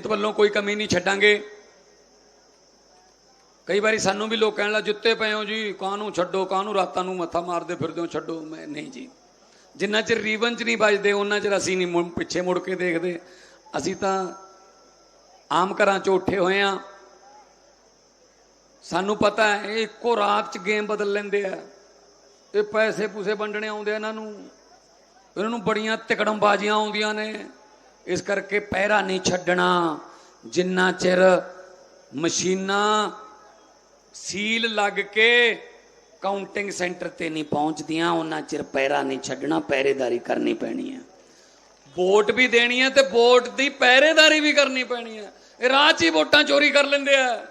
ਮਿਹਨਤ ਵੱਲੋਂ ਕੋਈ ਕਮੀ ਨਹੀਂ ਛੱਡਾਂਗੇ। ਕਈ ਵਾਰੀ ਸਾਨੂੰ ਵੀ ਲੋਕ ਕਹਿਣ ਲੱਗ ਜੁੱਤੇ ਪਏ ਹੋ ਜੀ, ਕਾਹਨੂੰ ਛੱਡੋ, ਕਾਹਨੂੰ ਰਾਤਾਂ ਨੂੰ ਮੱਥਾ ਮਾਰਦੇ ਫਿਰਦੇ ਹੋ, ਛੱਡੋ। ਮੈਂ, ਨਹੀਂ ਜੀ। ਜਿੰਨਾ ਚਿਰ ਰੀਵਨ ਚ ਨਹੀਂ ਵੱਜਦੇ, ਉਹਨਾਂ ਚਿਰ ਅਸੀਂ ਨਹੀਂ ਪਿੱਛੇ ਮੁੜ ਕੇ ਦੇਖਦੇ। ਅਸੀਂ ਤਾਂ ਆਮ ਘਰਾਂ ਚੋਂ ਉੱਠੇ ਹੋਏ ਆ ਸਾਨੂੰ ਪਤਾ ਹੈ ਇਹ ਇੱਕੋ ਰਾਤ ਚ ਗੇਮ ਬਦਲ ਲੈਂਦੇ ਆ। ਇਹ ਪੈਸੇ ਪੂਸੇ ਵੰਡਣੇ ਆਉਂਦੇ ਇਹਨਾਂ ਨੂੰ। ਇਹਨਾਂ ਨੂੰ ਬੜੀਆਂ ਤਿਕੜਮਬਾਜ਼ੀਆਂ ਆਉਂਦੀਆਂ ਨੇ। ਇਸ ਕਰਕੇ ਪਹਿਰਾ ਨਹੀਂ ਛੱਡਣਾ। ਜਿੰਨਾ ਚਿਰ ਮਸ਼ੀਨਾਂ ਸੀਲ ਲੱਗ ਕੇ ਕਾਊਂਟਿੰਗ ਸੈਂਟਰ ਤੇ ਨਹੀਂ ਪਹੁੰਚਦੀਆਂ, ਉਹਨਾਂ ਚਿਰ ਪਹਿਰਾ ਨਹੀਂ ਛੱਡਣਾ, ਪਹਿਰੇਦਾਰੀ ਕਰਨੀ ਪੈਣੀ ਹੈ। ਵੋਟ ਵੀ ਦੇਣੀ ਹੈ ਤੇ ਵੋਟ ਦੀ ਪਹਿਰੇਦਾਰੀ ਵੀ ਕਰਨੀ ਪੈਣੀ ਹੈ। ਇਹ ਰਾਹ 'ਚ ਹੀ ਵੋਟਾਂ ਚੋਰੀ ਕਰ ਲੈਂਦੇ ਆ।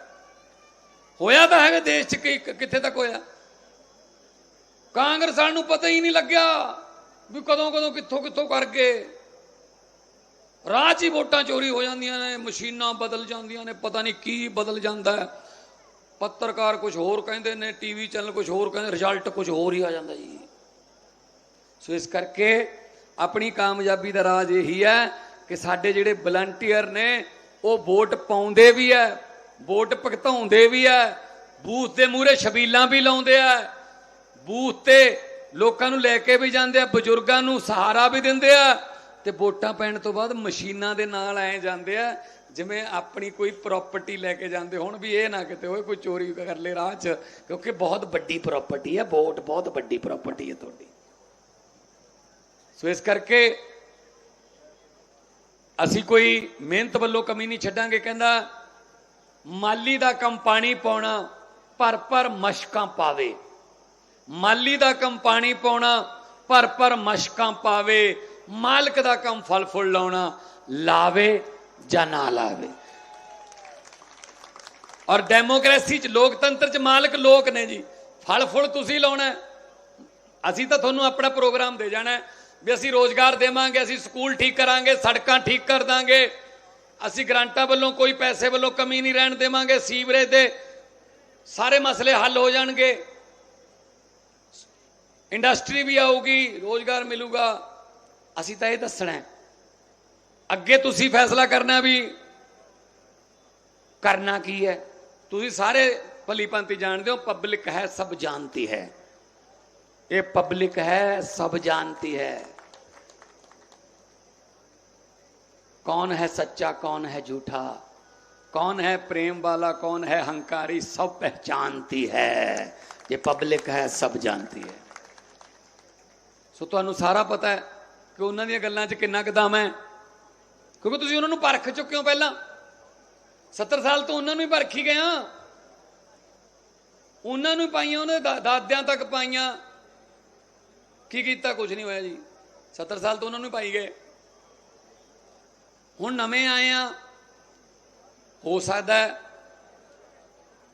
ਹੋਇਆ ਤਾਂ ਹੈਗਾ ਦੇਸ਼ 'ਚ ਕਿ ਕਿੱਥੇ ਤੱਕ ਹੋਇਆ? ਕਾਂਗਰਸ ਵਾਲਿਆਂ ਨੂੰ ਪਤਾ ਹੀ ਨਹੀਂ ਲੱਗਿਆ ਵੀ ਕਦੋਂ ਕਦੋਂ ਕਿੱਥੋਂ ਕਿੱਥੋਂ ਕਰਕੇ ਰਾਹ 'ਚ ਹੀ ਵੋਟਾਂ ਚੋਰੀ ਹੋ ਜਾਂਦੀਆਂ ਨੇ, ਮਸ਼ੀਨਾਂ ਬਦਲ ਜਾਂਦੀਆਂ ਨੇ, ਪਤਾ ਨਹੀਂ ਕੀ ਬਦਲ ਜਾਂਦਾ ਹੈ। ਪੱਤਰਕਾਰ ਕੁਝ ਹੋਰ ਕਹਿੰਦੇ ਨੇ, ਟੀਵੀ ਚੈਨਲ ਕੁਝ ਹੋਰ ਕਹਿੰਦੇ, ਰਿਜ਼ਲਟ ਕੁਝ ਹੋਰ ਹੀ ਆ ਜਾਂਦਾ ਜੀ। ਸੋ ਇਸ ਕਰਕੇ ਆਪਣੀ ਕਾਮਯਾਬੀ ਦਾ ਰਾਜ ਇਹੀ ਹੈ ਕਿ ਸਾਡੇ ਜਿਹੜੇ ਵਲੰਟੀਅਰ ਨੇ, ਉਹ ਵੋਟ ਪਾਉਂਦੇ ਵੀ ਹੈ, ਵੋਟ ਭਗਤਾਉਂਦੇ ਵੀ ਹੈ, ਬੂਥ ਦੇ ਮੂਹਰੇ ਛਬੀਲਾਂ ਵੀ ਲਾਉਂਦੇ ਆ ਬੂਥ ਤੇ ਲੋਕਾਂ ਨੂੰ ਲੈ ਕੇ ਵੀ ਜਾਂਦੇ ਆ ਬਜ਼ੁਰਗਾਂ ਨੂੰ ਸਹਾਰਾ ਵੀ ਦਿੰਦੇ ਆ ਤੇ ਵੋਟਾਂ ਪੈਣ ਤੋਂ ਬਾਅਦ ਮਸ਼ੀਨਾਂ ਦੇ ਨਾਲ ਆਏ ਜਾਂਦੇ ਆ, ਜਿਵੇਂ ਆਪਣੀ ਕੋਈ ਪ੍ਰਾਪਰਟੀ ਲੈ ਕੇ ਜਾਂਦੇ, ਹੁਣ ਵੀ ਇਹ ਨਾ ਕਿਤੇ ਹੋਏ ਕੋਈ ਚੋਰੀ ਕਰ ਲੈ ਰਾਹ 'ਚ, ਕਿਉਂਕਿ ਬਹੁਤ ਵੱਡੀ ਪ੍ਰਾਪਰਟੀ ਹੈ ਵੋਟ ਬਹੁਤ ਵੱਡੀ ਪ੍ਰਾਪਰਟੀ ਹੈ ਤੁਹਾਡੀ। ਸੋ ਇਸ ਕਰਕੇ ਅਸੀਂ ਕੋਈ ਮਿਹਨਤ ਵੱਲੋਂ ਕਮੀ ਨਹੀਂ ਛੱਡਾਂਗੇ, ਕਹਿੰਦਾ ਮਾਲੀ ਦਾ ਕੰਮ ਪਾਣੀ ਪਾਉਣਾ, ਪਰ ਪਰ ਮਸ਼ਕਾਂ ਪਾਵੇ। ਮਾਲੀ ਦਾ ਕੰਮ ਪਾਣੀ ਪਾਉਣਾ, ਪਰ ਪਰ ਮਸ਼ਕਾਂ ਪਾਵੇ ਮਾਲਕ ਦਾ ਕੰਮ ਫਲ ਫੁੱਲ ਲਾਉਣਾ, ਲਾਵੇ ਜਾਂ ਨਾ ਲਾਵੇ। ਔਰ ਡੈਮੋਕ੍ਰੇਸੀ ਚ ਲੋਕਤੰਤਰ ਚ ਮਾਲਕ ਲੋਕ ਨੇ ਜੀ। ਫਲ ਫੁੱਲ ਤੁਸੀਂ ਲਾਉਣਾ ਅਸੀਂ ਤਾਂ ਤੁਹਾਨੂੰ ਆਪਣਾ ਪ੍ਰੋਗਰਾਮ ਦੇ ਜਾਣਾ ਵੀ ਅਸੀਂ ਰੋਜ਼ਗਾਰ ਦੇਵਾਂਗੇ, ਅਸੀਂ ਸਕੂਲ ਠੀਕ ਕਰਾਂਗੇ, ਸੜਕਾਂ ਠੀਕ ਕਰ ਦਾਂਗੇ। ਅਸੀਂ ਗ੍ਰਾਂਟਾਂ ਵੱਲੋਂ ਕੋਈ ਪੈਸੇ ਵੱਲੋਂ ਕਮੀ ਨਹੀਂ ਰਹਿਣ ਦੇਵਾਂਗੇ, ਸੀਵਰੇਜ ਦੇ ਸਾਰੇ ਮਸਲੇ ਹੱਲ ਹੋ ਜਾਣਗੇ। ਇੰਡਸਟਰੀ ਵੀ ਆਊਗੀ, ਰੋਜ਼ਗਾਰ ਮਿਲੂਗਾ। ਅਸੀਂ ਤਾਂ ਇਹ ਦੱਸਣਾ ਹੈ। ਅੱਗੇ ਤੁਸੀਂ ਫੈਸਲਾ ਕਰਨਾ ਵੀ ਕਰਨਾ ਕੀ ਹੈ? ਤੁਸੀਂ ਸਾਰੇ ਭਲੀ ਭੰਤੀ ਜਾਣਦੇ ਹੋ ਪਬਲਿਕ ਹੈ, ਸਭ ਜਾਣਦੀ ਹੈ। ਇਹ ਪਬਲਿਕ ਹੈ, ਸਭ ਜਾਣਦੀ ਹੈ। ਕੌਣ ਹੈ ਸੱਚਾ, ਕੌਣ ਹੈ झूठा ਕੌਣ ਹੈ ਪ੍ਰੇਮ ਵਾਲਾ, ਕੌਣ ਹੈ ਹੰਕਾਰੀ? ਸਭ पहचानती ਹੈ। ਇਹ ਪਬਲਿਕ ਹੈ, ਸਭ जानती ਹੈ। ਸੋ ਤੁਹਾਨੂੰ ਸਾਰਾ ਪਤਾ है ਕਿ ਉਹਨਾਂ ਦੀਆਂ ਗੱਲਾਂ 'ਚ ਕਿੰਨਾ ਕੁ ਦਮ ਹੈ? ਕਿਉਂਕਿ ਤੁਸੀਂ ਉਹਨਾਂ ਨੂੰ ਪਰਖ ਚੁੱਕੇ ਹੋ ਪਹਿਲਾਂ। 70 ਸਾਲ ਤੋਂ ਉਹਨਾਂ ਨੂੰ ਹੀ ਪਰਖੀ ਗਏ ਆ ਉਹਨਾਂ ਨੂੰ ਪਾਈਆਂ, ਉਹਨੇ ਦਾ- ਦਾਦਿਆਂ ਤੱਕ ਪਾਈਆਂ। ਕੀ ਕੀਤਾ? ਕੁਝ ਨਹੀਂ ਹੋਇਆ ਜੀ। 70 ਸਾਲ ਤੋਂ ਉਹਨਾਂ ਨੂੰ ਪਾਈ ਗਏ। ਹੁਣ ਨਵੇਂ ਆਏ ਆ ਹੋ ਸਕਦਾ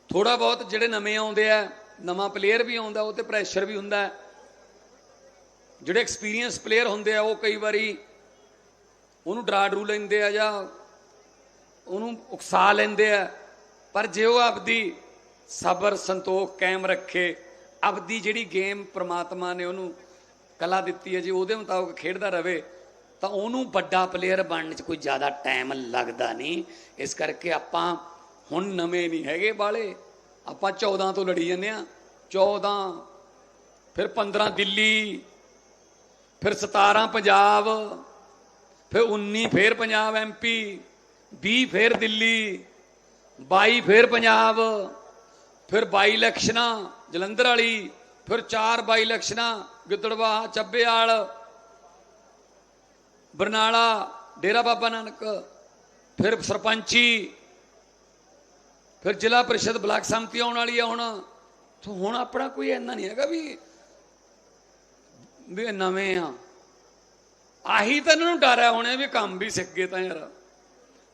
ਥੋੜਾ ਬਹੁਤ ਜਿਹੜੇ ਨਵੇਂ ਆਉਂਦੇ ਆ, ਨਵਾਂ ਪਲੇਅਰ ਵੀ ਆਉਂਦਾ, ਉਹ ਤੇ ਪ੍ਰੈਸ਼ਰ ਵੀ ਹੁੰਦਾ ਹੈ। ਜਿਹੜੇ ਐਕਸਪੀਰੀਅੰਸ ਪਲੇਅਰ ਹੁੰਦੇ ਆ, ਉਹ ਕਈ ਵਾਰੀ ਉਹਨੂੰ ਡਰਾ ਡਰੂ ਲੈਂਦੇ ਆ ਜਾਂ ਉਹਨੂੰ ਉਕਸਾ ਲੈਂਦੇ ਆ। ਪਰ ਜੇ ਉਹ ਆਪਦੀ ਸਬਰ, ਸੰਤੋਖ ਕਾਇਮ ਰੱਖੇ, ਆਪਦੀ ਜਿਹੜੀ ਗੇਮ ਪ੍ਰਮਾਤਮਾ ਨੇ ਉਹਨੂੰ ਕਲਾ ਦਿੱਤੀ ਹੈ, ਜੇ ਉਹਦੇ ਮੁਤਾਬਕ ਖੇਡਦਾ ਰਵੇ, ਤਾਂ ਉਹਨੂੰ ਵੱਡਾ ਪਲੇਅਰ ਬਣਨ 'ਚ ਕੋਈ ਜ਼ਿਆਦਾ ਟਾਈਮ ਲੱਗਦਾ ਨਹੀਂ। ਇਸ ਕਰਕੇ ਆਪਾਂ ਹੁਣ ਨਵੇਂ ਨਹੀਂ ਹੈਗੇ ਬਾਲੇ। ਆਪਾਂ 14 ਤੋਂ ਲੜੀ ਜਾਂਦੇ ਆ 14 ਫਿਰ 15 ਦਿੱਲੀ ਫਿਰ 17 ਪੰਜਾਬ, ਫਿਰ 19 ਫਿਰ ਪੰਜਾਬ ਐਮਪੀ 20 ਫਿਰ ਦਿੱਲੀ 22 ਫਿਰ ਪੰਜਾਬ, ਫਿਰ 22 ਇਲੈਕਸ਼ਨਾਂ ਜਲੰਧਰ ਵਾਲੀ, ਫਿਰ 4 22 ਇਲੈਕਸ਼ਨਾਂ ਗਿੱਦੜਵਾ ਚੱਬੇਵਾਲ ਬਰਨਾਲਾ, ਡੇਰਾ ਬਾਬਾ ਨਾਨਕ, ਫਿਰ ਸਰਪੰਚੀ, ਫਿਰ ਜ਼ਿਲ੍ਹਾ ਪ੍ਰੀਸ਼ਦ ਬਲਾਕ ਸੰਮਤੀ ਆਉਣ ਵਾਲੀ ਆ ਹੁਣ। ਹੁਣ ਆਪਣਾ ਕੋਈ ਇੰਨਾ ਨਹੀਂ ਹੈਗਾ ਵੀ ਵੀ ਇਹ ਨਵੇਂ ਆ। ਆਹੀ ਤਾਂ ਇਹਨਾਂ ਨੂੰ ਡਰ ਹੈ ਹੁਣੇ ਵੀ ਕੰਮ ਵੀ ਸਿੱਖ ਗਏ ਤਾਂ ਯਾਰ।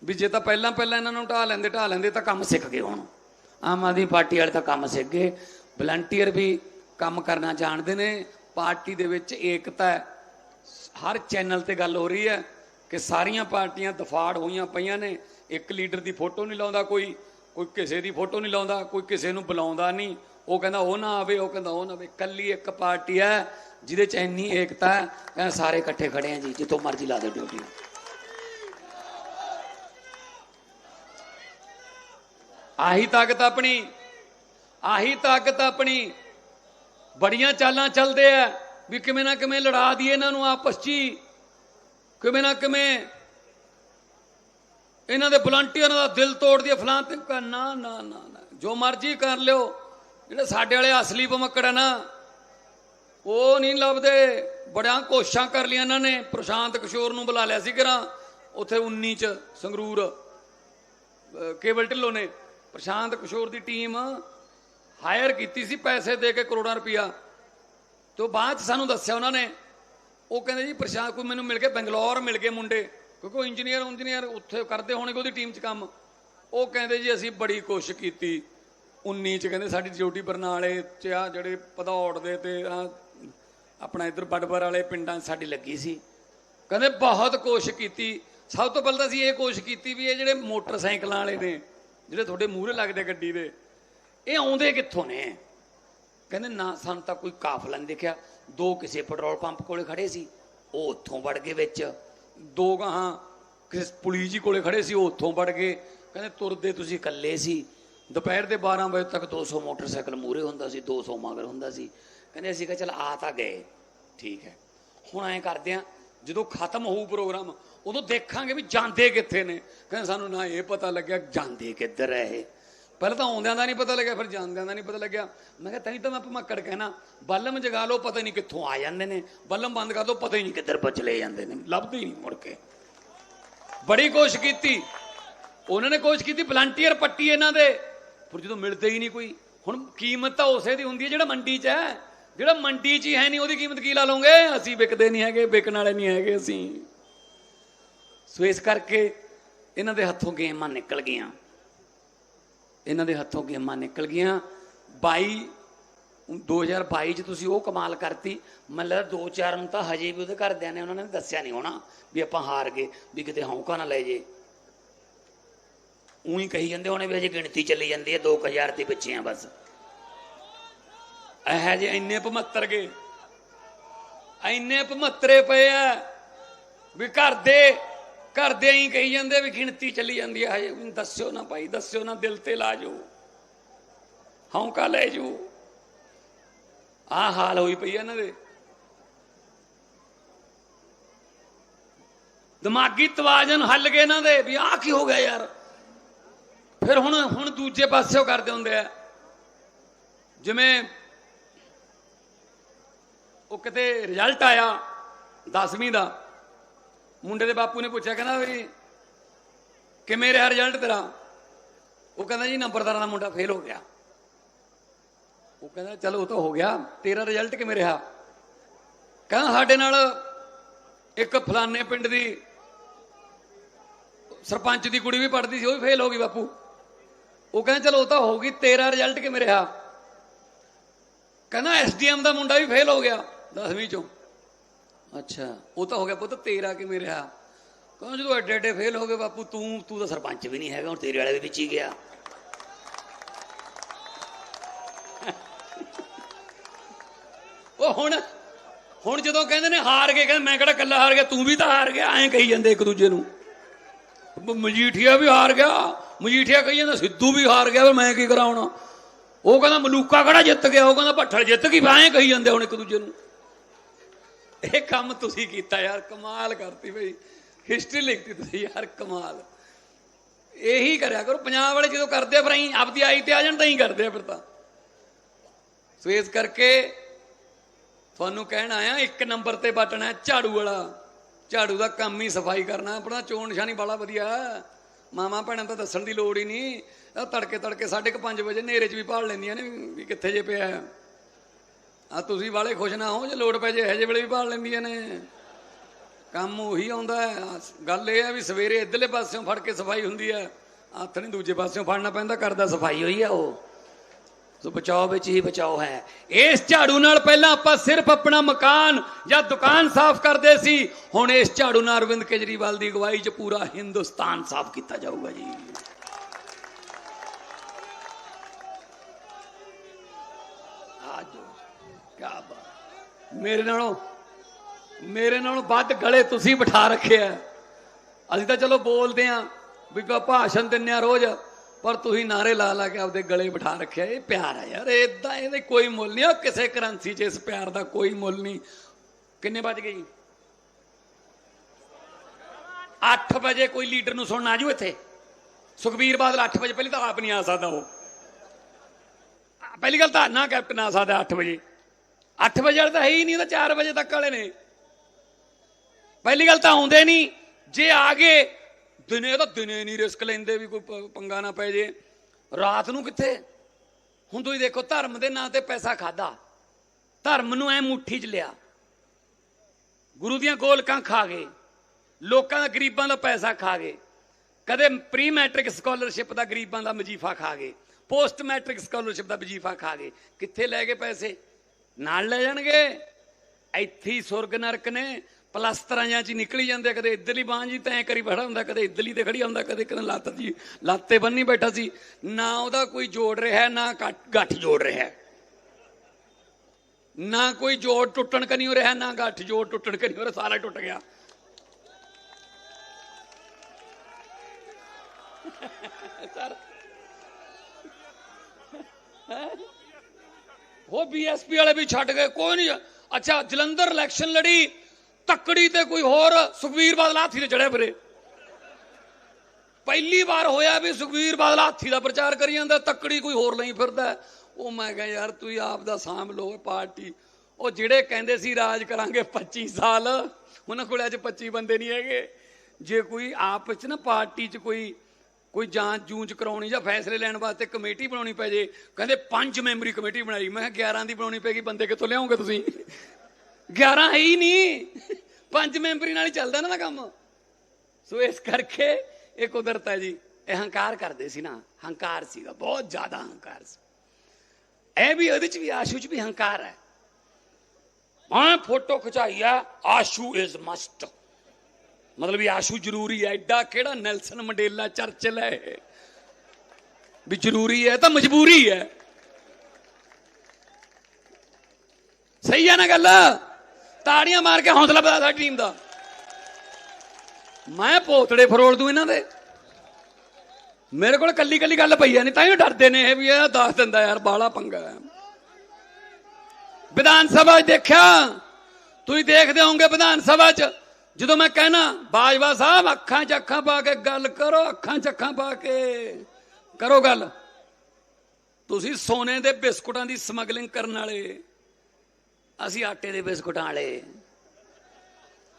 ਵੀ ਜੇ ਤਾਂ ਪਹਿਲਾਂ ਪਹਿਲਾਂ ਇਹਨਾਂ ਨੂੰ ਢਾ ਲੈਂਦੇ ਢਾ ਲੈਂਦੇ ਤਾਂ ਕੰਮ ਸਿੱਖ ਗਏ ਹੁਣ। ਆਮ ਆਦਮੀ ਪਾਰਟੀ ਵਾਲੇ ਤਾਂ ਕੰਮ ਸਿੱਖ ਗਏ। ਵਲੰਟੀਅਰ ਵੀ ਕੰਮ ਕਰਨਾ ਜਾਣਦੇ ਨੇ। ਪਾਰਟੀ ਦੇ ਵਿੱਚ ਏਕਤਾ ਹਰ ਚੈਨਲ ਤੇ ਗੱਲ ਹੋ ਰਹੀ ਹੈ ਕਿ ਸਾਰੀਆਂ ਪਾਰਟੀਆਂ ਦਫਾੜ ਹੋਈਆਂ ਪਈਆਂ ਨੇ। ਇੱਕ ਲੀਡਰ ਦੀ ਫੋਟੋ ਨਹੀਂ ਲਾਉਂਦਾ ਕੋਈ ਕੋਈ ਕਿਸੇ ਦੀ ਫੋਟੋ ਨਹੀਂ ਲਾਉਂਦਾ, ਕੋਈ ਕਿਸੇ ਨੂੰ ਬੁਲਾਉਂਦਾ ਨਹੀਂ। ਉਹ ਕਹਿੰਦਾ ਉਹ ਨਾ ਆਵੇ, ਉਹ ਕਹਿੰਦਾ ਉਹ ਨਾ ਆਵੇ। ਕੱਲੀ ਇੱਕ ਪਾਰਟੀ ਹੈ। ਜਿਹਦੇ ਚ ਇੰਨੀ ਏਕਤਾ ਹੈ, ਕਹਿੰਦਾ ਸਾਰੇ ਇਕੱਠੇ ਖੜੇ ਆ ਜੀ, ਜਿੱਥੋਂ ਮਰਜ਼ੀ ਲਾ ਦਿਓ ਡਿਊਟੀ। ਆਹੀ ਤਾਕਤ ਆਪਣੀ, ਆਹੀ ਤਾਕਤ ਆਪਣੀ। ਬੜੀਆਂ ਚਾਲਾਂ ਚੱਲਦੇ ਆ ਵੀ ਕਿਵੇਂ ਨਾ ਕਿਵੇਂ ਲੜਾ ਦਈਏ ਇਹਨਾਂ ਨੂੰ ਆਪਸ 'ਚ ਹੀ। ਕਿਵੇਂ ਨਾ ਕਿਵੇਂ ਇਹਨਾਂ ਦੇ ਵਲੰਟੀਅਰਾਂ ਦਾ ਦਿਲ ਤੋੜ ਦਈਏ ਫਲਾਂ ਤੇ ਨਾ ਨਾ ਨਾ। ਜੋ ਮਰਜ਼ੀ ਕਰ ਲਿਓ, ਜਿਹੜੇ ਸਾਡੇ ਵਾਲੇ ਅਸਲੀ ਭਮੱਕੜ ਆ ਨਾ ਉਹ ਨਹੀਂ ਲੱਭਦੇ। ਬੜਿਆਂ ਕੋਸ਼ਿਸ਼ਾਂ ਕਰ ਲਈਆਂ ਇਹਨਾਂ ਨੇ। ਪ੍ਰਸ਼ਾਂਤ ਕਿਸ਼ੋਰ ਨੂੰ ਬੁਲਾ ਲਿਆ ਸੀ ਘਰਾਂ। ਉੱਥੇ 19 ਚ ਸੰਗਰੂਰ ਕੇਵਲ ਢਿੱਲੋਂ ਨੇ ਪ੍ਰਸ਼ਾਂਤ ਕਿਸ਼ੋਰ ਦੀ ਟੀਮ ਹਾਇਰ ਕੀਤੀ ਸੀ ਪੈਸੇ ਦੇ ਕੇ ਕਰੋੜਾਂ ਰੁਪਇਆ ਤੇ ਉਹ ਬਾਅਦ ਚ ਸਾਨੂੰ ਦੱਸਿਆ ਉਹਨਾਂ ਨੇ। ਉਹ ਕਹਿੰਦੇ ਜੀ, ਪ੍ਰਸ਼ਾਂਤ ਕੋਈ ਮੈਨੂੰ ਮਿਲ ਕੇ ਬੰਗਲੌਰ ਮਿਲ ਗਏ ਮੁੰਡੇ। ਕਿਉਂਕਿ ਉਹ ਇੰਜੀਨੀਅਰ ਇੰਜੀਨੀਅਰ ਉੱਥੇ ਕਰਦੇ ਹੋਣਗੇ ਉਹਦੀ ਟੀਮ 'ਚ ਕੰਮ। ਉਹ ਕਹਿੰਦੇ ਜੀ, ਅਸੀਂ ਬੜੀ ਕੋਸ਼ਿਸ਼ ਕੀਤੀ। 19 ਚ ਕਹਿੰਦੇ ਸਾਡੀ ਡਿਊਟੀ ਬਰਨਾਲੇ ਚ ਆ, ਜਿਹੜੇ ਪਧੌੜ ਦੇ ਤੇ ਆਹ ਆਪਣਾ ਇਧਰ ਬੜਬਰ ਵਾਲੇ ਪਿੰਡਾਂ 'ਚ ਸਾਡੀ ਲੱਗੀ ਸੀ। ਕਹਿੰਦੇ ਬਹੁਤ ਕੋਸ਼ਿਸ਼ ਕੀਤੀ। ਸਭ ਤੋਂ ਪਹਿਲਾਂ ਤਾਂ ਅਸੀਂ ਇਹ ਕੋਸ਼ਿਸ਼ ਕੀਤੀ ਵੀ ਇਹ ਜਿਹੜੇ ਮੋਟਰਸਾਈਕਲਾਂ ਵਾਲੇ ਨੇ, ਜਿਹੜੇ ਤੁਹਾਡੇ ਮੂਹਰੇ ਲੱਗਦੇ ਗੱਡੀ ਦੇ, ਇਹ ਆਉਂਦੇ ਕਿੱਥੋਂ ਨੇ? ਕਹਿੰਦੇ ਨਾ ਸਾਨੂੰ ਤਾਂ ਕੋਈ ਕਾਫਲਾ ਨਹੀਂ ਦੇਖਿਆ। ਦੋ ਕਿਸੇ ਪੈਟਰੋਲ ਪੰਪ ਕੋਲੇ ਖੜੇ ਸੀ, ਉਹ ਉੱਥੋਂ ਵੜ ਗਏ ਵਿੱਚ। ਦੋ ਗਾਹਾਂ ਕਿਸ ਪੁਲਿਸ ਜੀ ਕੋਲੇ ਖੜੇ ਸੀ, ਉਹ ਉੱਥੋਂ ਵੜ ਗਏ। ਕਹਿੰਦੇ ਤੁਰਦੇ ਤੁਸੀਂ ਇਕੱਲੇ ਸੀ। ਦੁਪਹਿਰ ਦੇ 12 ਵਜੇ ਤੱਕ 200 ਮੋਟਰਸਾਈਕਲ ਮੂਰੇ ਹੁੰਦਾ ਸੀ 200 ਮਗਰ ਹੁੰਦਾ ਸੀ। ਕਹਿੰਦੇ ਅਸੀਂ ਕਿਹਾ, ਚਲ ਆ ਤਾਂ ਗਏ। ਠੀਕ ਹੈ। ਹੁਣ ਐਂ ਕਰਦੇ ਆ ਜਦੋਂ ਖਤਮ ਹੋਊ ਪ੍ਰੋਗਰਾਮ, ਉਦੋਂ ਦੇਖਾਂਗੇ ਵੀ ਜਾਂਦੇ ਕਿੱਥੇ ਨੇ। ਕਹਿੰਦੇ ਸਾਨੂੰ ਨਾ ਇਹ ਪਤਾ ਲੱਗਿਆ, ਜਾਂਦੇ ਕਿੱਧਰ ਹੈ ਇਹ। ਪਹਿਲਾਂ ਤਾਂ ਆਉਂਦਿਆਂ ਦਾ ਨਹੀਂ ਪਤਾ ਲੱਗਿਆ, ਫਿਰ ਜਾਂਦਿਆਂ ਦਾ ਨਹੀਂ ਪਤਾ ਲੱਗਿਆ। ਮੈਂ ਕਿਹਾ, ਤੈਨੂੰ ਤਾਂ ਮੈਂ ਭਮੱਕੜ ਕਹਿਣਾ ਬੱਲਮ ਜਗਾ ਲਓ, ਪਤਾ ਨਹੀਂ ਕਿੱਥੋਂ ਆ ਜਾਂਦੇ ਨੇ। ਬੱਲਮ ਬੰਦ ਕਰ ਦੋ, ਪਤਾ ਹੀ ਨਹੀਂ ਕਿੱਧਰ ਬਚਲੇ ਜਾਂਦੇ ਨੇ। ਲੱਭਦੇ ਹੀ ਨਹੀਂ ਮੁੜ ਕੇ। ਬੜੀ ਕੋਸ਼ਿਸ਼ ਕੀਤੀ। ਉਹਨਾਂ ਨੇ ਕੋਸ਼ਿਸ਼ ਕੀਤੀ ਵਲੰਟੀਅਰ ਪੱਟੀ ਇਹਨਾਂ ਦੇ। ਪਰ ਜਦੋਂ ਮਿਲਦੇ ਹੀ ਨਹੀਂ ਕੋਈ, ਹੁਣ ਕੀਮਤ ਤਾਂ ਉਸੇ ਦੀ ਹੁੰਦੀ ਹੈ ਜਿਹੜਾ ਮੰਡੀ 'ਚ ਹੈ। ਜਿਹੜਾ ਮੰਡੀ 'ਚ ਹੀ ਹੈ ਨਹੀਂ, ਉਹਦੀ ਕੀਮਤ ਕੀ ਲਾ ਲਓਗੇ? ਅਸੀਂ ਵਿਕਦੇ ਨਹੀਂ ਹੈਗੇ, ਵਿਕਣ ਵਾਲੇ ਨਹੀਂ ਹੈਗੇ ਅਸੀਂ। ਸੋ ਇਸ ਕਰਕੇ ਇਹਨਾਂ ਦੇ ਹੱਥੋਂ ਗੇਮਾਂ ਨਿਕਲ ਗਈਆਂ। ਇਹਨਾਂ ਦੇ ਹੱਥੋਂ ਗੇਮਾਂ ਨਿਕਲ ਗਈਆਂ। 22 2022 ਚ ਤੁਸੀਂ ਉਹ ਕਮਾਲ ਕਰਤੀ। ਮਤਲਬ ਦੋ ਚਾਰ ਨੂੰ ਤਾਂ ਹਜੇ ਵੀ ਉਹਦੇ ਘਰਦਿਆਂ ਨੇ, ਉਹਨਾਂ ਨੇ ਦੱਸਿਆ ਨਹੀਂ ਹੋਣਾ ਵੀ ਆਪਾਂ ਹਾਰ ਗਏ, ਵੀ ਕਿਤੇ ਹੌਂਕਾ ਨਾ ਲੈ ਜੇ ਉਹੀ ਕਹੀ ਜਾਂਦੇ ਹੋਣੇ ਵੀ ਹਜੇ ਗਿਣਤੀ ਚੱਲੀ ਜਾਂਦੀ ਹੈ 2000 ਦੇ ਪਿੱਛੇ ਆ ਬਸ। ਇਹ ਜੇ ਇੰਨੇ 75 ਗਏ। ਇੰਨੇ 75 ਪਏ ਆ ਵੀ ਘਰ ਦੇ ਘਰ ਦੇ ਹੀ ਕਹੀ ਜਾਂਦੇ ਵੀ ਗਿਣਤੀ ਚੱਲੀ ਜਾਂਦੀ ਹੈ। ਹਜੇ ਦੱਸਿਓ ਨਾ ਭਾਈ, ਦੱਸਿਓ ਨਾ ਦਿਲ ਤੇ ਲਾ ਜੋ ਹੌਂਕਾ ਲੈ ਜੋ ਆ ਹਾਲ ਹੋਈ ਪਈ ਆ ਇਹਨਾਂ ਦੇ। ਦਿਮਾਗੀ ਤਵਾਜ਼ਨ ਹੱਲ ਗਏ ਇਹਨਾਂ ਦੇ ਵੀ ਆਹ ਕੀ ਹੋ ਗਿਆ ਯਾਰ? ਫਿਰ ਹੁਣ ਹੁਣ ਦੂਜੇ ਪਾਸਿਓਂ ਕਰਦੇ ਹੁੰਦੇ ਆ। ਜਿਵੇਂ ਉਹ ਕਿਤੇ ਰਿਜ਼ਲਟ ਆਇਆ 10ਵੀਂ ਦਾ, ਮੁੰਡੇ ਦੇ ਬਾਪੂ ਨੇ ਪੁੱਛਿਆ, ਕਹਿੰਦਾ ਵੀ ਕਿਵੇਂ ਰਿਹਾ ਰਿਜ਼ਲਟ ਤੇਰਾ? ਉਹ ਕਹਿੰਦਾ ਜੀ ਨੰਬਰਦਾਰਾਂ ਦਾ ਮੁੰਡਾ ਫੇਲ ਹੋ ਗਿਆ। ਉਹ ਕਹਿੰਦਾ, ਚਲੋ ਉਹ ਤਾਂ ਹੋ ਗਿਆ, ਤੇਰਾ ਰਿਜ਼ਲਟ ਕਿਵੇਂ ਰਿਹਾ? ਕਹਿੰਦਾ ਸਾਡੇ ਨਾਲ ਇੱਕ ਫਲਾਨੇ ਪਿੰਡ ਦੀ ਸਰਪੰਚ ਦੀ ਕੁੜੀ ਵੀ ਪੜਦੀ ਸੀ, ਉਹ ਵੀ ਫੇਲ ਹੋ ਗਈ ਬਾਪੂ। ਉਹ ਕਹਿੰਦਾ, ਚਲੋ, ਉਹ ਤਾਂ ਹੋ ਗਈ ਤੇਰਾ ਰਿਜ਼ਲਟ ਕਿਵੇਂ ਰਿਹਾ? ਕਹਿੰਦਾ ਐਸਡੀਐਮ ਦਾ ਮੁੰਡਾ ਵੀ ਫੇਲ ਹੋ ਗਿਆ 10ਵੀਂ ਚੋਂ। ਅੱਛਾ, ਉਹ ਤਾਂ ਹੋ ਗਿਆ ਪੁੱਤ ਤੇਰਾ ਕਿਵੇਂ ਰਿਹਾ? ਕਹਿੰਦਾ, ਜਦੋਂ ਐਡੇ ਐਡੇ ਫੇਲ ਹੋ ਗਏ ਬਾਪੂ, ਤੂੰ ਤੂੰ ਤਾਂ ਸਰਪੰਚ ਵੀ ਨਹੀਂ ਹੈਗਾ, ਹੁਣ ਤੇਰੇ ਵਾਲੇ ਵੀ ਵਿੱਚ ਹੀ ਗਿਆ। ਉਹ ਹੁਣ ਹੁਣ ਜਦੋਂ ਕਹਿੰਦੇ ਨੇ ਹਾਰ ਗਏ, ਕਹਿੰਦੇ, ਮੈਂ ਕਿਹੜਾ ਕੱਲਾ ਹਾਰ ਗਿਆ, ਤੂੰ ਵੀ ਤਾਂ ਹਾਰ ਗਿਆ। ਐਂ ਕਹੀ ਜਾਂਦੇ ਇੱਕ ਦੂਜੇ ਨੂੰ। ਮਜੀਠੀਆ ਵੀ ਹਾਰ ਗਿਆ। ਮਜੀਠੀਆ ਕਹੀ ਜਾਂਦਾ ਸਿੱਧੂ ਵੀ ਹਾਰ ਗਿਆ ਵੀ ਮੈਂ ਕੀ ਕਰਾਉਣਾ ਉਹ ਕਹਿੰਦਾ, ਮਲੂਕਾ ਕਿਹੜਾ ਜਿੱਤ ਗਿਆ? ਉਹ ਕਹਿੰਦਾ, ਭੱਠਲ ਜਿੱਤ ਗਈ ਐਂ ਕਹੀ ਜਾਂਦੇ ਹੁਣ ਇੱਕ ਦੂਜੇ ਨੂੰ। ਇਹ ਕੰਮ ਤੁਸੀਂ ਕੀਤਾ ਯਾਰ, ਕਮਾਲ ਕਰਤੀ ਬਈ। ਹਿਸਟਰੀ ਲਿਖਤੀ ਤੁਸੀਂ ਯਾਰ, ਕਮਾਲ। ਇਹੀ ਕਰਿਆ ਕਰੋ, ਪੰਜਾਬ ਵਾਲੇ ਜਦੋਂ ਕਰਦੇ ਆ, ਫਿਰ ਅਸੀਂ ਆਪਦੀ ਆਈ ਤੇ ਆ ਜਾਣ ਤਾਂ ਹੀ ਕਰਦੇ ਆ ਫਿਰ ਤਾਂ। ਸੋ ਇਸ ਕਰਕੇ ਤੁਹਾਨੂੰ ਕਹਿਣਾ ਆਇਆ, ਇੱਕ ਨੰਬਰ ਤੇ ਬਟਨ ਹੈ ਝਾੜੂ ਵਾਲਾ। ਝਾੜੂ ਦਾ ਕੰਮ ਹੀ ਸਫ਼ਾਈ ਕਰਨਾ, ਆਪਣਾ ਚੋਣ ਨਿਸ਼ਾਨੀ ਬੜਾ ਵਧੀਆ। ਮਾਮਾ ਭੈਣਾਂ ਤਾਂ ਦੱਸਣ ਦੀ ਲੋੜ ਹੀ ਨਹੀਂ। ਇਹ ਤੜਕੇ ਤੜਕੇ 5:30 ਵਜੇ ਹਨੇਰੇ 'ਚ ਵੀ ਭਾਲ ਲੈਂਦੀਆਂ ਨੇ ਵੀ- ਕਿੱਥੇ ਜੇ ਪਿਆ। ਹੈ। ਆ ਤੁਸੀਂ ਵਾਲੇ ਖੁਸ਼ ਨਾ ਹੋ ਜੇ ਲੋੜ ਪੈ ਜੇ, ਇਹੋ ਜਿਹੇ ਵੇਲੇ ਵੀ ਭਾਲ ਲੈਂਦੀਆਂ ਨੇ। ਕੰਮ ਉਹੀ ਆਉਂਦਾ ਗੱਲ ਇਹ ਹੈ ਵੀ ਸਵੇਰੇ ਇਧਰਲੇ ਪਾਸਿਓਂ ਫੜ ਕੇ ਸਫ਼ਾਈ ਹੁੰਦੀ ਹੈ। ਹੱਥ ਨਹੀਂ ਦੂਜੇ ਪਾਸਿਓਂ ਫੜਨਾ ਪੈਂਦਾ, ਕਰਦਾ ਸਫ਼ਾਈ ਹੋਈ ਆ ਉਹ। ਸੋ ਬਚਾਓ ਵਿੱਚ ਹੀ ਬਚਾਓ ਹੈ। ਇਸ ਝਾੜੂ ਨਾਲ ਪਹਿਲਾਂ ਆਪਾਂ ਸਿਰਫ ਆਪਣਾ ਮਕਾਨ ਜਾਂ ਦੁਕਾਨ ਸਾਫ਼ ਕਰਦੇ ਸੀ। ਹੁਣ ਇਸ ਝਾੜੂ ਨਾਲ ਅਰਵਿੰਦ ਕੇਜਰੀਵਾਲ ਦੀ ਅਗਵਾਈ 'ਚ ਪੂਰਾ ਹਿੰਦੁਸਤਾਨ ਸਾਫ਼ ਕੀਤਾ ਜਾਊਗਾ ਜੀ। ਆਜੋ ਕੀ ਬਾਤ। ਮੇਰੇ ਨਾਲੋਂ ਮੇਰੇ ਨਾਲੋਂ ਵੱਧ ਗਲੇ ਤੁਸੀਂ ਬਿਠਾ ਰੱਖਿਆ ਅਸੀਂ ਤਾਂ ਚਲੋ ਬੋਲਦੇ ਆਂ, ਵੀ ਆਪਾਂ ਭਾਸ਼ਣ ਦਿੰਨੇ ਆ ਰੋਜ਼। ਪਰ ਤੁਸੀਂ ਨਾਰੇ ਲਾ ਲਾ ਕੇ ਆਪਦੇ ਗਲੇ ਬਿਠਾ ਰੱਖਿਆ, ਇਹ ਪਿਆਰ ਹੈ ਯਾਰ ਇਦਾਂ ਇਹਦੇ ਕੋਈ ਮੁੱਲ ਨਹੀਂ, ਉਹ ਕਿਸੇ ਕਰੰਸੀ 'ਚ ਇਸ ਪਿਆਰ ਦਾ ਕੋਈ ਮੁੱਲ ਨਹੀਂ। ਕਿੰਨੇ ਵੱਜ ਗਏ ਜੀ? 8 ਵਜੇ ਕੋਈ ਲੀਡਰ ਨੂੰ ਸੁਣਨ ਆਜੂ ਇੱਥੇ? ਸੁਖਬੀਰ ਬਾਦਲ 8 ਵਜੇ, ਪਹਿਲੇ ਤਾਂ ਆਪ ਨਹੀਂ ਆ ਸਕਦਾ ਉਹ। ਪਹਿਲੀ ਗੱਲ ਤਾਂ ਨਾ ਕੈਪਟਨ ਆ ਸਕਦਾ 8 ਵਜੇ। 8 ਵਜੇ ਵਾਲੇ ਤਾਂ ਹੈ ਹੀ ਨਹੀਂ ਤਾਂ 4 ਵਜੇ ਤੱਕ ਵਾਲੇ ਨੇ। ਪਹਿਲੀ ਗੱਲ ਤਾਂ ਆਉਂਦੇ ਨਹੀਂ। ਜੇ ਆ ਗਏ ਦਿਨੇ ਤਾਂ ਦਿਨੇ ਨਹੀਂ ਰਿਸਕ ਲੈਂਦੇ ਵੀ ਕੋਈ ਪੰਗਾ ਨਾ ਪੈ ਜੇ। ਰਾਤ ਨੂੰ ਕਿੱਥੇ? ਹੁਣ ਤੁਸੀਂ ਦੇਖੋ, ਧਰਮ ਦੇ ਨਾਂ ਤੇ ਪੈਸਾ ਖਾਦਾ ਧਰਮ ਨੂੰ ਐ ਮੁੱਠੀ 'ਚ ਲਿਆ। ਗੁਰੂ ਦੀਆਂ ਗੋਲਕਾਂ ਖਾ ਗਏ। ਲੋਕਾਂ ਦਾ, ਗਰੀਬਾਂ ਦਾ ਪੈਸਾ ਖਾ ਗਏ। ਕਦੇ ਪ੍ਰੀ ਮੈਟ੍ਰਿਕ ਸਕਾਲਰਸ਼ਿਪ ਦਾ ਗਰੀਬਾਂ ਦਾ ਵਜੀਫਾ ਖਾ ਗਏ। ਪੋਸਟ ਮੈਟ੍ਰਿਕ ਸਕਾਲਰਸ਼ਿਪ ਦਾ ਵਜੀਫਾ ਖਾ ਗਏ। ਕਿੱਥੇ ਲੈ ਗਏ ਪੈਸੇ? ਨਾਲ ਲੈ ਜਾਣਗੇ। ਇੱਥੇ ਸੁਰਗ ਨਰਕ ਨੇ। ਪਲਸਤਰਾਂ ਜਾਂ ਚ ਨਿਕਲੀ ਜਾਂਦੇ ਕਦੇ ਇੱਧਰਲੀ ਬਾਂਹ ਜੀ ਤੈਂ ਕਰੀ ਖੜਾ ਹੁੰਦਾ, ਕਦੇ ਇੱਧਰਲੀ ਤੇ ਖੜੀ ਹੁੰਦਾ, ਕਦੇ ਕਦੇ ਲੱਤ ਜੀ, ਲੱਤੇ ਬੰਨੀ ਬੈਠਾ ਸੀ। ਨਾ ਉਹਦਾ ਕੋਈ ਜੋੜ ਰਿਹਾ, ਨਾ ਗੱਠ- ਗੱਠ ਜੋੜ ਰਿਹਾ। ਨਾ ਕੋਈ ਜੋੜ ਟੁੱਟਣ ਕਨੀ ਹੋ ਰਿਹਾ, ਨਾ ਗੱਠ ਜੋੜ ਟੁੱਟਣ ਕਨੀ ਹੋ ਰਿਹਾ, ਸਾਰਾ ਟੁੱਟ ਗਿਆ। ਸਰ। ਉਹ ਬੀਐਸਪੀ ਵਾਲੇ ਵੀ ਛੱਡ ਗਏ, ਕੋਈ ਨਹੀਂ। ਅੱਛਾ, ਜਲੰਧਰ ਇਲੈਕਸ਼ਨ ਲੜੀ। ਤੱਕੜੀ ਤੇ ਕੋਈ ਹੋਰ ਸੁਖਵੀਰ ਬਾਦਲ ਹਾਥੀ ਤੇ ਚੜਿਆ ਫਿਰੇ। ਪਹਿਲੀ ਵਾਰ ਹੋਇਆ ਵੀ ਸੁਖਵੀਰ ਬਾਦਲ ਹਾਥੀ ਦਾ ਪ੍ਰਚਾਰ ਕਰੀ ਜਾਂਦਾ, ਤੱਕੜੀ ਕੋਈ ਹੋਰ ਨਹੀਂ ਫਿਰਦਾ ਉਹ ਮੈਂ ਕਿਹਾ, ਯਾਰ ਤੁਸੀਂ ਆਪ ਦਾ ਸਾਂਭ ਲਓ ਪਾਰਟੀ। ਉਹ ਜਿਹੜੇ ਕਹਿੰਦੇ ਸੀ, ਰਾਜ ਕਰਾਂਗੇ 25 ਸਾਲ। ਉਹਨਾਂ ਕੋਲ ਅੱਜ 25 ਬੰਦੇ ਨਹੀਂ ਹੈਗੇ। ਜੇ ਕੋਈ ਆਪ ਵਿੱਚ ਨਾ ਪਾਰਟੀ 'ਚ ਕੋਈ ਕੋਈ ਜਾਂਚ ਜੂੰਚ ਕਰਾਉਣੀ ਜਾਂ ਫੈਸਲੇ ਲੈਣ ਵਾਸਤੇ ਕਮੇਟੀ ਬਣਾਉਣੀ ਪੈ ਜੇ, ਕਹਿੰਦੇ ਪੰਜ ਮੈਂਬਰੀ ਕਮੇਟੀ ਬਣਾਈ। ਮੈਂ ਕਿਹਾ 11 ਦੀ ਬਣਾਉਣੀ ਪੈਗੀ ਬੰਦੇ ਕਿੱਥੋਂ ਲਿਆਉਂਗੇ ਤੁਸੀਂ? 11 ਹੈ ਹੀ ਨਹੀਂ ਪੰਜ ਮੈਂਬਰੀ ਨਾਲ ਹੀ ਚੱਲਦਾ ਨਾ ਦਾ ਕੰਮ ਸੋ ਇਸ ਕਰਕੇ ਇਹ ਕੁਦਰਤ ਹੈ ਜੀ ਇਹ ਹੰਕਾਰ ਕਰਦੇ ਸੀ ਨਾ ਹੰਕਾਰ ਸੀਗਾ ਬਹੁਤ ਜ਼ਿਆਦਾ ਹੰਕਾਰ ਸੀ ਇਹ ਵੀ ਉਹਦੇ ਚ ਵੀ ਆਸ਼ੂ ਚ ਵੀ ਹੰਕਾਰ ਹੈ ਮੈਂ ਫੋਟੋ ਖਿਚਾਈ ਆ ਆਸ਼ੂ ਇਜ਼ ਮਸਟ ਮਤਲਬ ਵੀ ਆਸ਼ੂ ਜ਼ਰੂਰੀ ਹੈ ਐਡਾ ਕਿਹੜਾ ਨੈਲਸਨ ਮੰਡੇਲਾ ਚਰਚਲ ਹੈ ਇਹ? ਵੀ ਜ਼ਰੂਰੀ ਹੈ ਤਾਂ ਮਜਬੂਰੀ ਹੈ ਸਹੀ ਹੈ ਨਾ ਗੱਲ ਤਾੜੀਆਂ ਮਾਰ ਕੇ ਹੌਸਲਾ ਵਧਾ ਸਾਡੀ ਟੀਮ ਦਾ। ਮੈਂ ਪੋਤੜੇ ਫਰੋਲ ਦੂੰ ਇਹਨਾਂ ਦੇ। ਮੇਰੇ ਕੋਲ ਕੱਲੀ ਕੱਲੀ ਗੱਲ ਪਈ ਆ, ਨਹੀਂ ਤਾਂ ਹੀ ਡਰਦੇ ਨੇ ਇਹ ਵੀ ਇਹ ਦੱਸ ਦਿੰਦਾ ਯਾਰ ਬਾਲਾ ਪੰਗਾ ਹੈ। ਵਿਧਾਨ ਸਭਾ 'ਚ ਦੇਖਿਆ? ਤੁਸੀਂ ਦੇਖਦੇ ਹੋਵੋਗੇ ਵਿਧਾਨ ਸਭਾ 'ਚ, ਜਦੋਂ ਮੈਂ ਕਹਿਣਾ, ਬਾਜਵਾ ਸਾਹਿਬ, ਅੱਖਾਂ 'ਚ ਅੱਖਾਂ ਪਾ ਕੇ ਗੱਲ ਕਰੋ, ਅੱਖਾਂ 'ਚ ਅੱਖਾਂ ਪਾ ਕੇ। ਕਰੋ ਗੱਲ। ਤੁਸੀਂ ਸੋਨੇ ਦੇ ਬਿਸਕੁਟਾਂ ਦੀ ਸਮਗਲਿੰਗ ਕਰਨ ਵਾਲੇ। ਅਸੀਂ ਆਟੇ ਦੇ ਬਿਸਕੁਟਾਂ ਵਾਲੇ।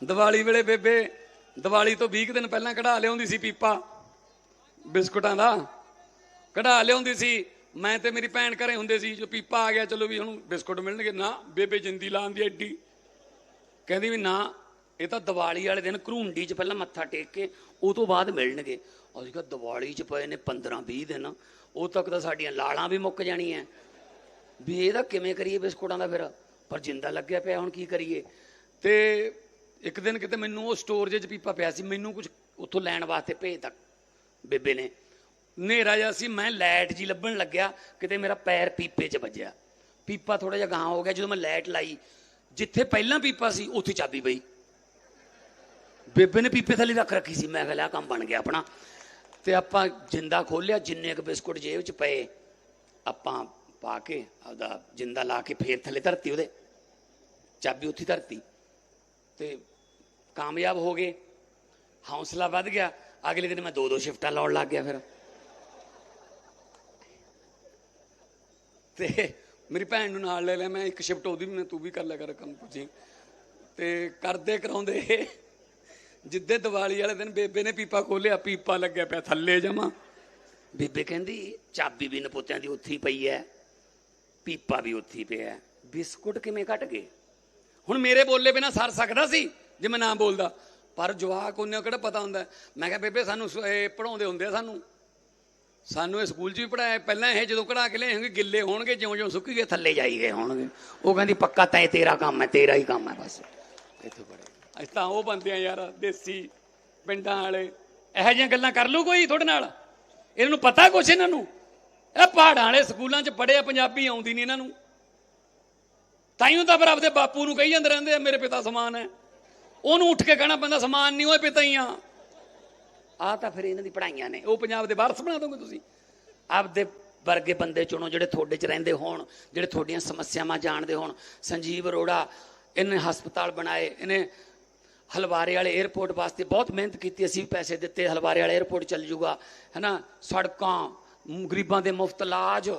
ਦੀਵਾਲੀ ਵੇਲੇ ਬੇਬੇ, ਦੀਵਾਲੀ ਤੋਂ 20 ਕੁ ਦਿਨ ਪਹਿਲਾਂ ਕਢਾ ਲਿਆਉਂਦੀ ਸੀ ਪੀਪਾ, ਬਿਸਕੁਟਾਂ ਦਾ। ਕਢਾ ਲਿਆਉਂਦੀ ਸੀ। ਮੈਂ ਤੇ ਮੇਰੀ ਭੈਣ ਘਰੇ ਹੁੰਦੇ ਸੀ ਜੋ ਪੀਪਾ ਆ ਗਿਆ, ਚਲੋ ਵੀ ਹੁਣ ਬਿਸਕੁਟ ਮਿਲਣਗੇ। ਨਾ, ਬੇਬੇ ਜਿੰਦੀ ਲਾਉਂਦੀ ਐਡੀ। ਕਹਿੰਦੀ ਵੀ ਨਾ, ਇਹ ਤਾਂ ਦੀਵਾਲੀ ਵਾਲੇ ਦਿਨ ਘਰੂੰਡੀ 'ਚ ਪਹਿਲਾਂ ਮੱਥਾ ਟੇਕ ਕੇ, ਉਹ ਤੋਂ ਬਾਅਦ ਮਿਲਣਗੇ। ਅਸੀਂ ਕਿਹਾ, ਦੀਵਾਲੀ 'ਚ ਪਏ ਨੇ 15 20 ਦਿਨ। ਉਹ ਤੱਕ ਤਾਂ ਸਾਡੀਆਂ ਲਾਲਾਂ ਵੀ ਮੁੱਕ ਜਾਣੀਆਂ। ਵੀ ਇਹਦਾ ਕਿਵੇਂ ਕਰੀਏ ਬਿਸਕੁਟਾਂ ਦਾ ਫਿਰ? ਪਰ ਜਿੰਦਾ ਲੱਗਿਆ ਪਿਆ, ਹੁਣ ਕੀ ਕਰੀਏ? ਤੇ ਇੱਕ ਦਿਨ ਕਿਤੇ ਮੈਨੂੰ ਉਹ ਸਟੋਰ ਜੇ 'ਚ ਪੀਪਾ ਪਿਆ ਸੀ, ਮੈਨੂੰ ਕੁਝ ਉੱਥੋਂ ਲੈਣ ਵਾਸਤੇ ਭੇਜਤਾ ਬੇਬੇ ਨੇ। ਹਨੇਰਾ ਜਿਹਾ ਸੀ, ਮੈਂ ਲਾਈਟ ਜੀ ਲੱਭਣ ਲੱਗਿਆ, ਕਿਤੇ ਮੇਰਾ ਪੈਰ ਪੀਪੇ 'ਚ ਵੱਜਿਆ। ਪੀਪਾ ਥੋੜਾ ਜਿਹਾ ਗਾਂ ਹੋ ਗਿਆ, ਜਦੋਂ ਮੈਂ ਲਾਈਟ ਲਾਈ, ਜਿੱਥੇ ਪਹਿਲਾਂ ਪੀਪਾ ਸੀ, ਉੱਥੇ ਚਾਬੀ ਪਈ। ਬੇਬੇ ਨੇ ਪੀਪੇ ਥੱਲੇ ਰੱਖ ਰੱਖੀ ਸੀ, ਮੈਂ ਕਿਹਾ ਕੰਮ ਬਣ ਗਿਆ ਆਪਣਾ। ਤੇ ਆਪਾਂ ਜਿੰਦਾ ਖੋਲਿਆ ਜਿੰਨੇ ਕੁ ਬਿਸਕੁਟ ਜੇਬ 'ਚ ਪਏ, ਆਪਾਂ ਪਾ ਕੇ, ਆਪਦਾ ਜਿੰਦਾ ਲਾ ਕੇ ਫੇਰ ਥੱਲੇ ਧਰਤੀ ਉਹਦੇ। ਚਾਬੀ ਉੱਥੇ ਧਰਤੀ। ਤੇ ਕਾਮਯਾਬ ਹੋ ਗਏ। ਹੌਸਲਾ ਵੱਧ ਗਿਆ। ਅਗਲੇ ਦਿਨ ਮੈਂ ਦੋ ਦੋ ਸ਼ਿਫਟਾਂ ਲਾਉਣ ਲੱਗ ਗਿਆ ਫਿਰ। ਤੇ ਮੇਰੀ ਭੈਣ ਨੂੰ ਨਾਲ ਲੈ ਲਿਆ। ਮੈਂ ਇੱਕ ਸ਼ਿਫਟ ਉਹਦੀ ਵੀ ਮੈਂ ਤੂੰ ਵੀ ਕਰ ਲਿਆ ਕਰ ਕੰਮ ਪੁੱਜੀ ਤੇ ਕਰਦੇ ਕਰਾਉਂਦੇ। ਜਿੱਦੇ ਦੀਵਾਲੀ ਵਾਲੇ ਦਿਨ ਬੇਬੇ ਨੇ ਪੀਪਾ ਖੋਲਿਆ ਪੀਪਾ ਲੱਗਿਆ ਪਿਆ ਥੱਲੇ ਜਮਾ। ਬੇਬੇ ਕਹਿੰਦੀ, ਚਾਬੀ ਵੀ ਨਪੋਤਿਆਂ ਦੀ ਉੱਥੇ ਪਈ ਐ। ਪੀਪਾ ਵੀ ਉੱਥੇ ਪਿਆ। ਬਿਸਕੁਟ ਕਿਵੇਂ ਘਟ ਗਏ? ਹੁਣ ਮੇਰੇ ਬੋਲੇ ਬਿਨਾ ਸਰ ਸਕਦਾ ਸੀ, ਜੇ ਮੈਂ ਨਾ ਬੋਲਦਾ। ਪਰ ਜਵਾਕ ਉਹਨੇ ਕਿਹੜਾ ਪਤਾ ਹੁੰਦਾ ਮੈਂ ਕਿਹਾ, ਬੇਬੇ, ਸਾਨੂੰ ਸ- ਇਹ ਪੜਾਉਂਦੇ ਹੁੰਦੇ ਆ ਸਾਨੂੰ। ਸਾਨੂੰ ਇਹ ਸਕੂਲ 'ਚ ਵੀ ਪੜਾਇਆ ਪਹਿਲਾਂ ਇਹ ਜਦੋਂ ਕਢਾ ਕੇ ਲਿਆਏਗੇ ਗਿੱਲੇ ਹੋਣਗੇ ਜਿਉਂ ਜਿਉਂ ਸੁੱਕੀ ਗਏ, ਥੱਲੇ ਜਾਈ ਗਏ ਹੋਣਗੇ। ਉਹ ਕਹਿੰਦੀ, ਪੱਕਾ ਤਾਂ ਇਹ ਤੇਰਾ ਕੰਮ ਹੈ, ਤੇਰਾ ਹੀ ਕੰਮ ਹੈ ਬਸ। ਇੱਥੋਂ ਪੜੇ ਅਸੀਂ ਤਾਂ ਉਹ ਬੰਦੇ ਆ ਯਾਰ, ਦੇਸੀ, ਪਿੰਡਾਂ ਵਾਲੇ। ਇਹੋ ਜਿਹੀਆਂ ਗੱਲਾਂ ਕਰ ਲੂ ਕੋਈ ਤੁਹਾਡੇ ਨਾਲ? ਇਹਨਾਂ ਨੂੰ ਪਤਾ ਕੁਛ ਇਹਨਾਂ ਨੂੰ? ਇਹ ਪਹਾੜਾਂ ਵਾਲੇ ਸਕੂਲਾਂ 'ਚ ਪੜਿਆ ਪੰਜਾਬੀ ਆਉਂਦੀ ਨਹੀਂ ਇਹਨਾਂ ਨੂੰ। ਤਾਈਓ ਤਾਂ ਫਿਰ ਆਪਦੇ ਬਾਪੂ ਨੂੰ ਕਹੀ ਜਾਂਦੇ ਰਹਿੰਦੇ ਆ, ਮੇਰੇ ਪਿਤਾ ਸਮਾਨ ਹੈ। ਉਹਨੂੰ ਉੱਠ ਕੇ ਕਹਿਣਾ ਪੈਂਦਾ, ਸਮਾਨ ਨਹੀਂ ਹੋਏ ਪਿਤਾ ਹੀ ਆ। ਆ ਤਾਂ ਫਿਰ ਇਹਨਾਂ ਦੀ ਪੜਾਈਆਂ ਨੇ, ਉਹ ਪੰਜਾਬ ਦੇ ਵਾਰਸ ਬਣਾ ਦੋਗੇ ਤੁਸੀਂ। ਆਪਦੇ ਵਰਗੇ ਬੰਦੇ ਚੁਣੋ ਜਿਹੜੇ ਤੁਹਾਡੇ 'ਚ ਰਹਿੰਦੇ ਹੋਣ, ਜਿਹੜੇ ਤੁਹਾਡੀਆਂ ਸਮੱਸਿਆਵਾਂ ਜਾਣਦੇ ਹੋਣ। ਸੰਜੀਵ ਅਰੋੜਾ ਇਹਨੇ ਹਸਪਤਾਲ ਬਣਾਏ, ਇਹਨੇ ਹਲਵਾਰੇ ਵਾਲੇ 에ਅਰਪੋਰਟ ਵਾਸਤੇ ਬਹੁਤ ਮਿਹਨਤ ਕੀਤੀ, ਅਸੀਂ ਵੀ ਪੈਸੇ ਦਿੱਤੇ, ਹਲਵਾਰੇ ਵਾਲੇ 에ਅਰਪੋਰਟ ਚੱਲ ਜੂਗਾ, ਹੈਨਾ? ਸੜਕਾਂ ਗਰੀਬਾਂ ਦੇ ਮੁਫਤ ਇਲਾਜ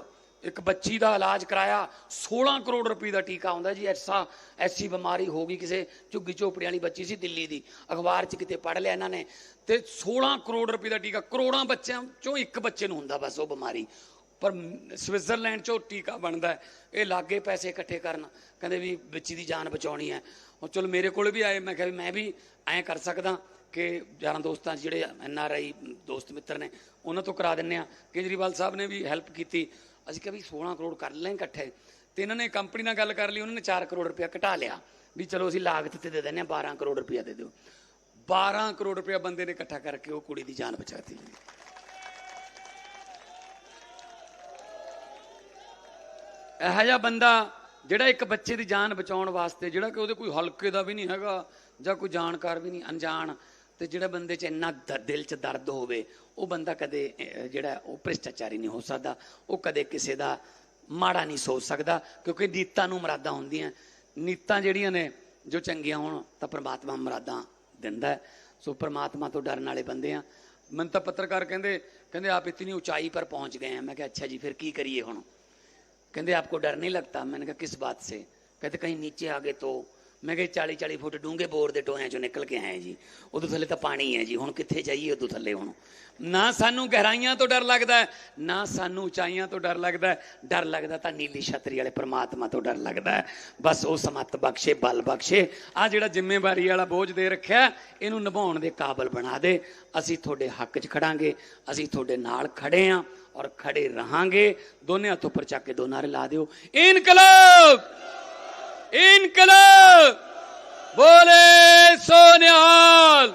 ਇੱਕ ਬੱਚੀ ਦਾ ਇਲਾਜ ਕਰਾਇਆ 16 ਕਰੋੜ ਰੁਪਏ ਦਾ ਟੀਕਾ ਆਉਂਦਾ ਜੀ, ਐਸਾ, ਐਸੀ ਬਿਮਾਰੀ ਹੋ ਗਈ ਕਿਸੇ ਝੁੱਗੀ ਝੋਪੜੀ ਵਾਲੀ ਬੱਚੀ ਸੀ ਦਿੱਲੀ ਦੀ। ਅਖਬਾਰ 'ਚ ਕਿਤੇ ਪੜ੍ਹ ਲਿਆ ਇਹਨਾਂ ਨੇ। ਤੇ 16 ਕਰੋੜ ਰੁਪਏ ਦਾ ਟੀਕਾ, ਕਰੋੜਾਂ ਬੱਚਿਆਂ ਚੋਂ ਇੱਕ ਬੱਚੇ ਨੂੰ ਹੁੰਦਾ ਬਸ ਉਹ ਬਿਮਾਰੀ। ਪਰ ਸਵਿਟਜ਼ਰਲੈਂਡ 'ਚੋਂ ਟੀਕਾ ਬਣਦਾ ਇਹ ਲਾਗੇ ਪੈਸੇ ਇਕੱਠੇ ਕਰਨ। ਕਹਿੰਦੇ ਵੀ ਬੱਚੀ ਦੀ ਜਾਨ ਬਚਾਉਣੀ ਹੈ। ਹੁਣ ਚਲੋ ਮੇਰੇ ਕੋਲ ਵੀ ਆਏ, ਮੈਂ ਕਿਹਾ ਵੀ ਮੈਂ ਵੀ ਐਂ ਕਰ ਸਕਦਾ ਕਿ ਯਾਰਾਂ ਦੋਸਤਾਂ ਜਿਹੜੇ ਐਨ ਆਰ ਆਈ ਦੋਸਤ ਮਿੱਤਰ ਨੇ, ਉਹਨਾਂ ਤੋਂ ਕਰਾ ਦਿੰਨੇ ਆ ਕੇਜਰੀਵਾਲ ਸਾਹਿਬ ਨੇ ਵੀ ਹੈਲਪ ਕੀਤੀ। ਅਸੀਂ ਕਿਹਾ ਵੀ 16 ਕਰੋੜ ਕਰ ਲੈ ਇਕੱਠੇ। ਤੇ ਇਹਨਾਂ ਨੇ ਕੰਪਨੀ ਨਾਲ ਗੱਲ ਕਰ ਲਈ, ਉਹਨਾਂ ਨੇ 4 ਕਰੋੜ ਰੁਪਇਆ ਘਟਾ ਲਿਆ ਵੀ ਚਲੋ ਅਸੀਂ ਲਾਗਤ ਤੇ ਦੇ ਦਿੰਦੇ ਆ 12 ਕਰੋੜ ਰੁਪਇਆ ਦੇ ਦਿਓ। 12 ਕਰੋੜ ਰੁਪਇਆ ਬੰਦੇ ਨੇ ਇਕੱਠਾ ਕਰਕੇ ਉਹ ਕੁੜੀ ਦੀ ਜਾਨ ਬਚਾਤੀ। ਇਹੋ ਜਿਹਾ ਬੰਦਾ ਜਿਹੜਾ ਇੱਕ ਬੱਚੇ ਦੀ ਜਾਨ ਬਚਾਉਣ ਵਾਸਤੇ, ਜਿਹੜਾ ਕਿ ਉਹਦੇ ਕੋਈ ਹਲਕੇ ਦਾ ਵੀ ਨਹੀਂ ਹੈਗਾ ਜਾਂ ਕੋਈ ਜਾਣਕਾਰ ਵੀ ਨਹੀਂ, ਅਣਜਾਣ ਤੇ ਜਿਹੜੇ ਬੰਦੇ 'ਚ ਇੰਨਾ ਦ- ਦਿਲ 'ਚ ਦਰਦ ਹੋਵੇ ਉਹ ਬੰਦਾ ਕਦੇ ਅਹ, ਜਿਹੜਾ ਉਹ ਭ੍ਰਿਸ਼ਟਾਚਾਰੀ ਨਹੀਂ ਹੋ ਸਕਦਾ ਉਹ ਕਦੇ ਕਿਸੇ ਦਾ ਮਾੜਾ ਨਹੀਂ ਸੋਚ ਸਕਦਾ ਕਿਉਂਕਿ ਨੀਤਾਂ ਨੂੰ ਮਰਾਦਾਂ ਹੁੰਦੀਆਂ ਨੀਤਾਂ ਜਿਹੜੀਆਂ ਨੇ ਜੋ ਚੰਗੀਆਂ ਹੋਣ ਤਾਂ ਪ੍ਰਮਾਤਮਾ ਮਰਾਦਾਂ ਦਿੰਦਾ ਹੈ। ਸੋ ਪ੍ਰਮਾਤਮਾ ਤੋਂ ਡਰਨ ਵਾਲੇ ਬੰਦੇ ਆ ਮੈਨੂੰ ਤਾਂ ਪੱਤਰਕਾਰ ਕਹਿੰਦੇ ਕਹਿੰਦੇ ਆਪ ਇਤਨੀ ਉਚਾਈ ਪਰ ਪਹੁੰਚ ਗਏ ਆ ਮੈਂ ਕਿਹਾ ਅੱਛਾ ਜੀ ਫਿਰ ਕੀ ਕਰੀਏ ਹੁਣ कहते आपको डर नहीं लगता मैंने कहा किस बात से कहते कहीं नीचे आ गए तो ਮੈਂ ਕਿਹਾ 40 40 ਫੁੱਟ ਡੂੰਘੇ ਬੋਰ ਦੇ ਟੋਇਆਂ ਚੋਂ ਨਿਕਲ ਕੇ ਆਏ ਜੀ। ਉਦੋਂ ਥੱਲੇ ਤਾਂ ਪਾਣੀ ਹੈ ਜੀ, ਹੁਣ ਕਿੱਥੇ ਜਾਈਏ ਉਦੋਂ ਥੱਲੇ ਹੁਣ। ਨਾ ਸਾਨੂੰ ਗਹਿਰਾਈਆਂ ਤੋਂ ਡਰ ਲੱਗਦਾ, ਨਾ ਸਾਨੂੰ ਉਚਾਈਆਂ ਤੋਂ ਡਰ ਲੱਗਦਾ। ਡਰ ਲੱਗਦਾ ਤਾਂ ਨੀਲੀ ਛਤਰੀ ਵਾਲੇ ਪ੍ਰਮਾਤਮਾ ਤੋਂ ਡਰ ਲੱਗਦਾ। ਬਸ ਉਹ ਸਮੱਤ ਬਖਸ਼ੇ, ਬਲ ਬਖਸ਼ੇ। ਆ ਜਿਹੜਾ ਜ਼ਿੰਮੇਵਾਰੀ ਵਾਲਾ ਬੋਝ ਦੇ ਰੱਖਿਆ, ਇਹਨੂੰ ਨਿਭਾਉਣ ਦੇ ਕਾਬਲ ਬਣਾ ਦੇ। ਅਸੀਂ ਤੁਹਾਡੇ ਹੱਕ 'ਚ ਖੜਾਂਗੇ, ਅਸੀਂ ਤੁਹਾਡੇ ਨਾਲ ਖੜੇ ਆਂ ਔਰ ਖੜੇ ਰਹਾਂਗੇ। ਦੋਨੇ ਹੱਥ ਉੱਪਰ ਚੱਕ ਕੇ ਦੋ ਨਾਰੇ ਲਾ ਦਿਓ। ਇਨਕਲਾਬ! इनकलाब। बोले सोनिहाल